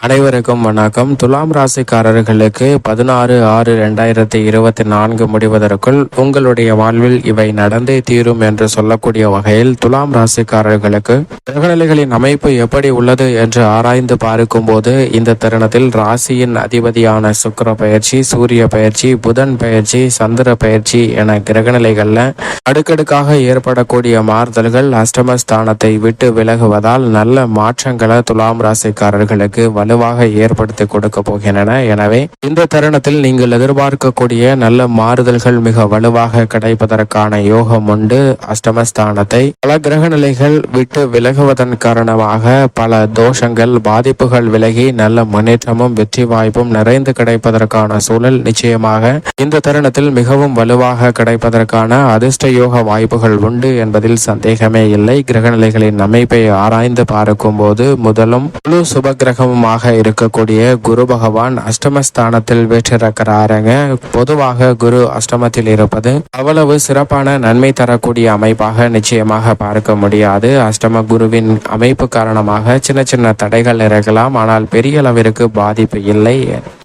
அனைவருக்கும் வணக்கம். துலாம் ராசிக்காரர்களுக்கு பதினாறு ஆறு ரெண்டாயிரத்தி இருபத்தி நான்கு முடிவதற்குள் உங்களுடைய வாழ்வில் இவை நடந்தே தீரும் என்று சொல்லக்கூடிய வகையில் துலாம் ராசிக்காரர்களுக்கு கிரகநிலைகளின் அமைப்பு எப்படி உள்ளது என்று ஆராய்ந்து பார்க்கும்போது இந்த தருணத்தில் ராசியின் அதிபதியான சுக்கிர பயிற்சி சூரிய பயிற்சி புதன் பயிற்சி சந்திர பயிற்சி என கிரகநிலைகள்ல அடுக்கடுக்காக ஏற்படக்கூடிய மாறுதல்கள் அஷ்டமஸ்தானத்தை விட்டு விலகுவதால் நல்ல மாற்றங்களை துலாம் ராசிக்காரர்களுக்கு வலுவாக ஏற்படுத்தி கொடுக்க போகின்றன. எனவே இந்த தருணத்தில் நீங்கள் எதிர்பார்க்கக்கூடிய நல்ல மாறுதல்கள் மிக வலுவாக கிடைப்பதற்கான யோகம் உண்டு. அஷ்டமஸ்தானத்தை பல கிரக நிலைகள் விட்டு விலகுவதன் காரணமாக பல தோஷங்கள் பாதிப்புகள் விலகி நல்ல முன்னேற்றமும் வெற்றி வாய்ப்பும் நிறைந்து கிடைப்பதற்கான சூழல் நிச்சயமாக இந்த தருணத்தில் மிகவும் வலுவாக கிடைப்பதற்கான அதிர்ஷ்ட யோக வாய்ப்புகள் உண்டு என்பதில் சந்தேகமே இல்லை. கிரகநிலைகளின் அமைப்பை ஆராய்ந்து பார்க்கும் போது முதலும் முழு சுப கிரகமுமாக இருக்கக்கூடிய குரு பகவான் அஷ்டமஸ்தானத்தில் வீற்றிருக்கிறாருங்க. பொதுவாக குரு அஷ்டமத்தில் இருப்பது அவ்வளவு சிறப்பான நன்மை தரக்கூடிய அமைப்பாக நிச்சயமாக பார்க்க முடியாது. அஷ்டம குருவின் அமைப்பு காரணமாக சின்ன சின்ன தடைகள் இருக்கலாம். ஆனால் பெரிய அளவிற்கு பாதிப்பு இல்லை.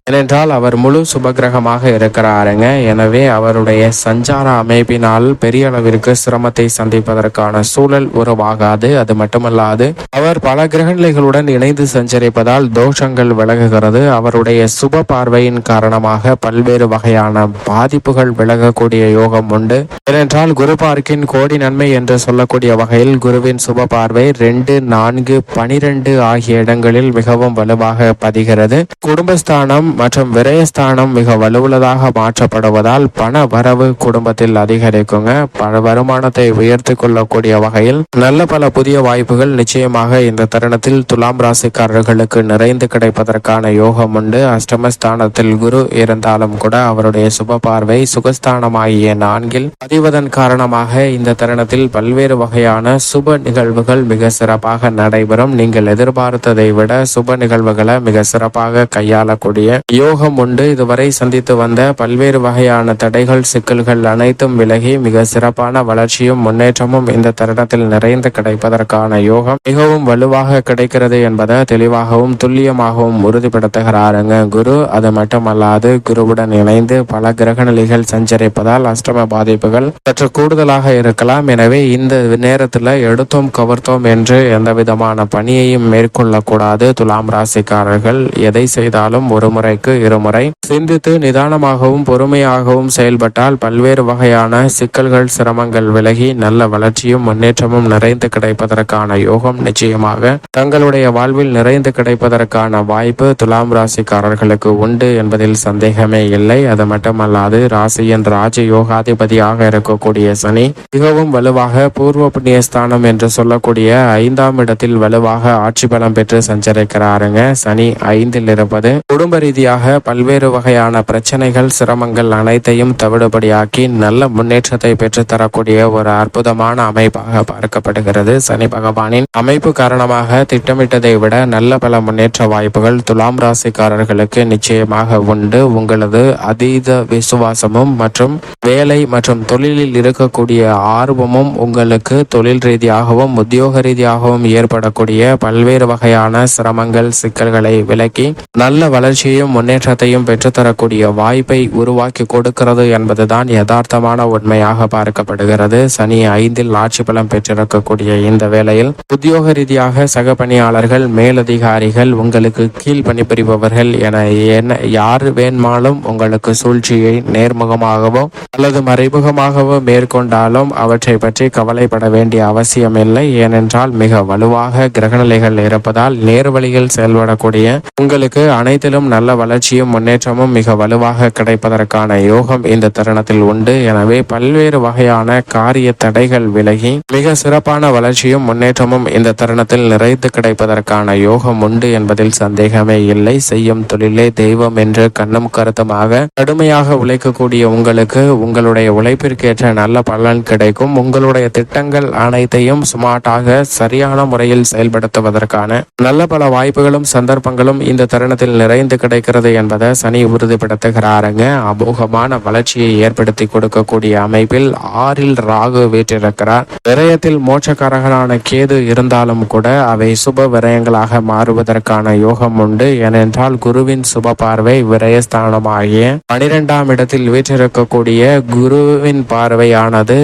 ஏனென்றால் அவர் முழு சுபகிரகமாக இருக்கிறாருங்க. எனவே அவருடைய சஞ்சார அமைப்பினால் பெரிய அளவிற்கு சிரமத்தை சந்திப்பதற்கான சூழல் உருவாகாது. அது மட்டுமல்லாது அவர் பல கிரகநிலைகளுடன் இணைந்து சஞ்சரிப்பதால் தோஷங்கள் விலகுகிறது. அவருடைய சுப பார்வையின் காரணமாக பல்வேறு வகையான பாதிப்புகள் விலகக்கூடிய யோகம் உண்டு. ஏனென்றால் குரு பார்க்கின் கோடி நன்மை என்று சொல்லக்கூடிய வகையில் குருவின் சுப பார்வை ரெண்டு நான்கு பனிரெண்டு ஆகிய இடங்களில் மிகவும் வலுவாக பதிகிறது. குடும்பஸ்தானம் மற்றும் விரயஸ்தானம் மிக வலுவுள்ளதாக மாற்றப்படுவதால் பண வரவு குடும்பத்தில் அதிகரிக்குங்க. பல வருமானத்தை உயர்த்தி கொள்ளக்கூடிய வகையில் நல்ல பல புதிய வாய்ப்புகள் நிச்சயமாக இந்த தருணத்தில் துலாம் ராசிக்காரர்களுக்கு நிறைந்து கிடைப்பதற்கான யோகம் உண்டு. அஷ்டமஸ்தானத்தில் குரு இருந்தாலும் கூட அவருடைய சுப பார்வை சுகஸ்தானமாகிய நான்கில் பதிவதன் காரணமாக இந்த தருணத்தில் பல்வேறு வகையான சுப நிகழ்வுகள் மிக சிறப்பாக நடைபெறும். நீங்கள் எதிர்பார்த்ததை விட சுப நிகழ்வுகளை மிக சிறப்பாக கையாளக்கூடிய யோகம் உண்டு. இதுவரை சந்தித்து வந்த பல்வேறு வகையான தடைகள் சிக்கல்கள் அனைத்தும் விலகி மிக சிறப்பான வளர்ச்சியும் முன்னேற்றமும் இந்த தருணத்தில் நிறைந்து கிடைப்பதற்கான யோகம் மிகவும் வலுவாக கிடைக்கிறது என்பதை தெளிவாகவும் துல்லியமாகவும் உறுதிப்படுத்துகிறாருங்க குரு. அது மட்டுமல்லாது குருவுடன் இணைந்து பல கிரகநிலைகள் சஞ்சரிப்பதால் அஷ்டம பாதிப்புகள் சற்று கூடுதலாக இருக்கலாம். எனவே இந்த நேரத்தில் எடுத்தோம் கவர்த்தோம் என்று எந்த விதமான பணியையும் மேற்கொள்ளக்கூடாது. துலாம் ராசிக்காரர்கள் எதை செய்தாலும் ஒருமுறை முறைக்கு இருமுறை. சிந்தித்து நிதானமாகவும் பொறுமையாகவும் செயல்பட்டால் பல்வேறு வகையான சிக்கல்கள் சிரமங்கள் விலகி நல்ல வளர்ச்சியும் முன்னேற்றமும் நிறைந்து கிடைப்பதற்கான யோகம் நிச்சயமாக. தங்களுடைய வாழ்வில் நிறைந்து கிடைப்பதற்கான வாய்ப்பு துலாம் ராசிக்காரர்களுக்கு உண்டு என்பதில் சந்தேகமே இல்லை. அது மட்டுமல்லாது ராசியின் ராஜ யோகாதிபதியாக இருக்கக்கூடிய சனி மிகவும் வலுவாக பூர்வ புண்ணியஸ்தானம் என்று சொல்லக்கூடிய ஐந்தாம் இடத்தில் வலுவாக ஆட்சி பலம் பெற்று சஞ்சரிக்கிறாருங்க. சனி ஐந்தில் இருப்பது குடும்ப ரீதியாக பல்வேறு வகையான பிரச்சனைகள் சிரமங்கள் அனைத்தையும் தவிடுபடியாக்கி நல்ல முன்னேற்றத்தை பெற்றுத்தரக்கூடிய ஒரு அற்புதமான அமைப்பாக பார்க்கப்படுகிறது. சனி பகவானின் அமைப்பு காரணமாக திட்டமிட்டதை விட நல்ல பல முன்னேற்ற வாய்ப்புகள் துலாம் ராசிக்காரர்களுக்கு நிச்சயமாக உண்டு. உங்களது அதீத விசுவாசமும் மற்றும் வேலை மற்றும் தொழிலில் இருக்கக்கூடிய ஆர்வமும் உங்களுக்கு தொழில் ரீதியாகவும் உத்தியோக ரீதியாகவும் ஏற்படக்கூடிய பல்வேறு வகையான சிரமங்கள் சிக்கல்களை விலக்கி நல்ல வளர்ச்சியையும் முன்னேற்றத்தையும் பெற்றுத்தரக்கூடிய வாய்ப்பை உருவாக்கி கொடுக்கிறது என்பதுதான் யதார்த்தமான உண்மையாக பார்க்கப்படுகிறது. சனி ஐந்தில் ஆட்சி பலம் பெற்றிருக்கக்கூடிய இந்த வேளையில் உத்தியோக ரீதியாக சக பணியாளர்கள் மேலதிகாரிகள் உங்களுக்கு கீழ் பணிபுரிபவர்கள் என என்ன யார் வேண்மாலும் உங்களுக்கு சூழ்ச்சியை நேர்முகமாகவோ அல்லது மறைமுகமாகவோ மேற்கொண்டாலும் அவற்றை பற்றி கவலைப்பட வேண்டிய அவசியமில்லை. ஏனென்றால் மிக வலுவாக கிரகநிலைகள் இருப்பதால் நேர்வழியில் செயல்படக்கூடிய உங்களுக்கு அனைத்திலும் நல்ல வளர்ச்சியும் முன்னேற்றமும் மிக வலுவாக கிடைப்பதற்கான யோகம் இந்த தருணத்தில் உண்டு. எனவே பல்வேறு வகையான காரிய தடைகள் விலகி மிக சிறப்பான வளர்ச்சியும் முன்னேற்றமும் இந்த தருணத்தில் நிறைந்து கிடைப்பதற்கான யோகம் உண்டு என்பதில் சந்தேகமே இல்லை. செய்யும் தொழிலே தெய்வம் என்று கண்ணும் கருத்துமாக கடுமையாக உழைக்கக்கூடிய உங்களுக்கு உங்களுடைய உழைப்பிற்கேற்ற நல்ல பலன் கிடைக்கும். உங்களுடைய திட்டங்கள் அனைத்தையும் ஸ்மார்ட்டாக சரியான முறையில் செயல்படுத்துவதற்கான நல்ல பல வாய்ப்புகளும் சந்தர்ப்பங்களும் இந்த தருணத்தில் நிறைந்து கிடைக்கும். இருக்கிறது என்பதை சனி உறுதிப்படுத்துகிறாருங்க. அமோகமான வளர்ச்சியை ஏற்படுத்தி கொடுக்கக்கூடிய அமைப்பில் ஆறில் ராகு வீற்றிருக்கிறார். விரயத்தில் மோட்சக்காரகரான கேது இருந்தாலும் கூட அவை சுப விரயங்களாக மாறுவதற்கான யோகம் உண்டு. ஏனென்றால் குருவின் சுப பார்வை விரயஸ்தானமாகிய பனிரெண்டாம் இடத்தில் வீற்றிருக்கக்கூடிய குருவின் பார்வையானது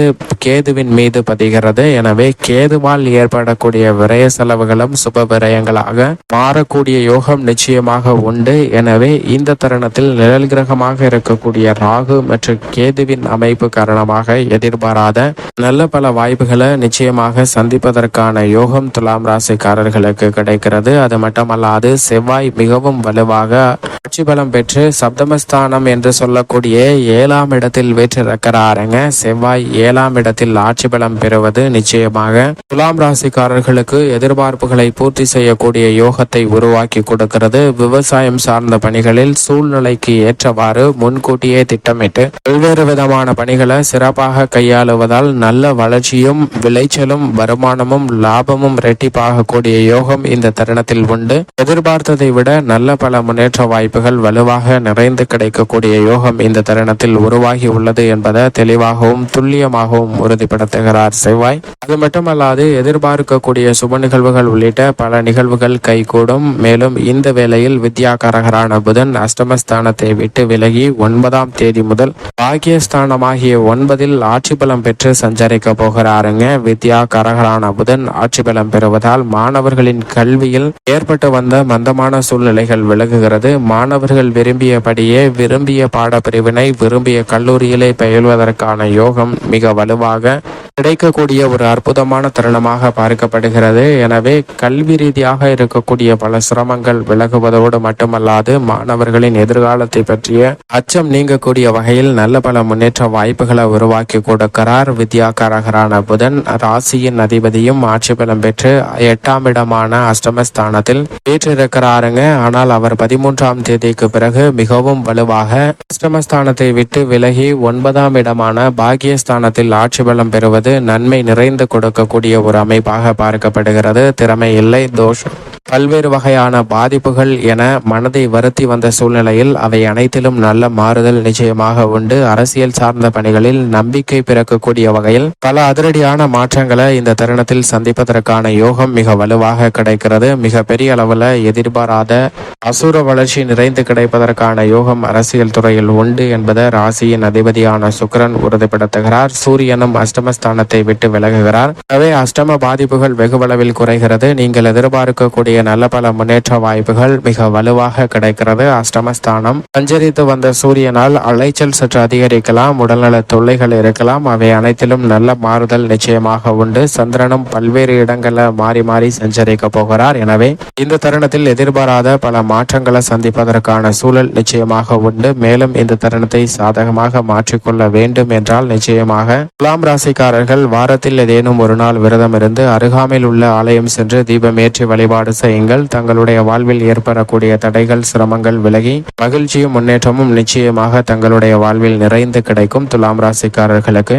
கேதுவின் மீது பதிகிறது. எனவே கேதுவால் ஏற்படக்கூடிய விரய செலவுகளும் சுப விரயங்களாக மாறக்கூடிய யோகம் நிச்சயமாக உண்டு. என எனவே இந்த தருணத்தில் நிழல் கிரகமாக இருக்கக்கூடிய ராகு மற்றும் கேதுவின் அமைப்பு காரணமாக எதிர்பாராத நல்ல பல வாய்ப்புகளை நிச்சயமாக சந்திப்பதற்கான யோகம் துலாம் ராசிக்காரர்களுக்கு கிடைக்கிறது. அது மட்டுமல்லாது செவ்வாய் மிகவும் வலுவாக ஆட்சி பலம் பெற்று சப்தமஸ்தானம் என்று சொல்லக்கூடிய ஏழாம் இடத்தில் வீற்றிருக்கிறாருங்க. செவ்வாய் ஏழாம் இடத்தில் ஆட்சி பலம் பெறுவது நிச்சயமாக துலாம் ராசிக்காரர்களுக்கு எதிர்பார்ப்புகளை பூர்த்தி செய்யக்கூடிய யோகத்தை உருவாக்கி கொடுக்கிறது. விவசாயம் சார்ந்த பணிகளில் சூழ்நிலைக்கு ஏற்றவாறு முன்கூட்டியே திட்டமிட்டு பல்வேறு விதமான பணிகளை சிறப்பாக கையாளுவதால் நல்ல வளர்ச்சியும் விளைச்சலும் வருமானமும் லாபமும் ரெட்டிப்பாகக்கூடிய யோகம் இந்த தருணத்தில் உண்டு. எதிர்பார்த்ததை விட நல்ல பல முன்னேற்ற வாய்ப்புகள் வலுவாக நிறைந்து கிடைக்கக்கூடிய யோகம் இந்த தருணத்தில் உருவாகி உள்ளது என்பதை தெளிவாகவும் துல்லியமாகவும் உறுதிப்படுத்துகிறார் செவ்வாய். அது மட்டுமல்லாது எதிர்பார்க்கக்கூடிய சுப நிகழ்வுகள் உள்ளிட்ட பல நிகழ்வுகள் கைகூடும். மேலும் இந்த வேளையில் வித்யாகாரகரான புதன் அஷ்டமஸ்தானத்தை விட்டு விலகி ஒன்பதாம் தேதி முதல் பாக்கியஸ்தானமாகிய ஒன்பதில் ஆட்சி பலம் பெற்று சஞ்சரிக்க போகிறாருங்க. வித்யா கரகரான புதன் ஆட்சி பலம் பெறுவதால் மாணவர்களின் கல்வியில் ஏற்பட்டு வந்த மந்தமான சூழ்நிலைகள் விலகுகிறது. மாணவர்கள் விரும்பியபடியே விரும்பிய பாடப்பிரிவினை விரும்பிய கல்லூரியிலே பயில்வதற்கான யோகம் மிக வலுவாக கிடைக்கக்கூடிய ஒரு அற்புதமான தருணமாக பார்க்கப்படுகிறது. எனவே கல்வி ரீதியாக இருக்கக்கூடிய பல சிரமங்கள் விலகுவதோடு மட்டுமல்லாது மாணவர்களின் எதிர்காலத்தை பற்றிய அச்சம் நீங்கக்கூடிய வகையில் நல்ல பல முன்னேற்ற வாய்ப்புகளை உருவாக்கி கொடுக்கிறார் வித்யாகாரகரான புதன். ராசியின் அதிபதியும் ஆட்சி பலம் பெற்று எட்டாம் இடமான அஷ்டமஸ்தானத்தில் வீற்றிருக்கிறாருங்க ஆனால் அவர் பதிமூன்றாம் தேதிக்கு பிறகு மிகவும் வலுவாக அஷ்டமஸ்தானத்தை விட்டு விலகி ஒன்பதாம் இடமான பாக்கியஸ்தானத்தில் ஆட்சி பலம் பெறுவது நன்மை நிறைந்து கொடுக்கக்கூடிய ஒரு அமைப்பாக பார்க்கப்படுகிறது. திறமை இல்லை தோஷம். பல்வேறு வகையான பாதிப்புகள் என மனதை வருத்தி வந்த சூழ்நிலையில் அவை அனைத்திலும் நல்ல மாறுதல் நிச்சயமாக உண்டு. அரசியல் சார்ந்த பணிகளில் நம்பிக்கை பிறக்கக்கூடிய வகையில் பல அதிரடியான மாற்றங்களை இந்த தருணத்தில் சந்திப்பதற்கான யோகம் மிக வலுவாக கிடைக்கிறது. மிக பெரிய அளவில் எதிர்பாராத அசுர வளர்ச்சி நிறைந்து கிடைப்பதற்கான யோகம் அரசியல் துறையில் உண்டு என்பதை ராசியின் அதிபதியான சுக்கிரன் உறுதிப்படுத்துகிறார். சூரியனும் அஷ்டமஸ்தானத்தை விட்டு விலகுகிறார். எனவே அஷ்டம பாதிப்புகள் வெகுவளவில் குறைகிறது. நீங்கள் எதிர்பார்க்கக்கூடிய நல்ல பல முன்னேற்ற வாய்ப்புகள் மிக வலுவாக கிடைக்கிறது. அஷ்டமஸ்தானம். சஞ்சரித்து வந்த சூரியனால் அலைச்சல் சற்று அதிகரிக்கலாம். உடல்நல தொல்லைகள் இருக்கலாம். அவை அனைத்திலும் நல்ல மாறுதல் நிச்சயமாக உண்டு. சந்திரனும் பல்வேறு இடங்களில் மாறி மாறி சஞ்சரிக்க போகிறார். எனவே இந்த தருணத்தில் எதிர்பாராத பல மாற்றங்களை சந்திப்பதற்கான சூழல் நிச்சயமாக உண்டு. மேலும் இந்த தருணத்தை சாதகமாக மாற்றிக்கொள்ள வேண்டும் என்றால் நிச்சயமாக துலாம் ராசிக்காரர்கள் வாரத்தில் ஏதேனும் ஒரு நாள் விரதம் இருந்து அருகாமையில் உள்ள ஆலயம் சென்று தீபமேற்றி வழிபாடு செய்யுங்கள். தங்களுடைய வாழ்வில் ஏற்படக்கூடிய தடைகள் சிரமங்கள் விலகி மகிழ்ச்சியும் முன்னேற்றமும் நிச்சயமாக தங்களுடைய வாழ்வில் நிறைந்து கிடைக்கும் துலாம் ராசிக்காரர்களுக்கு.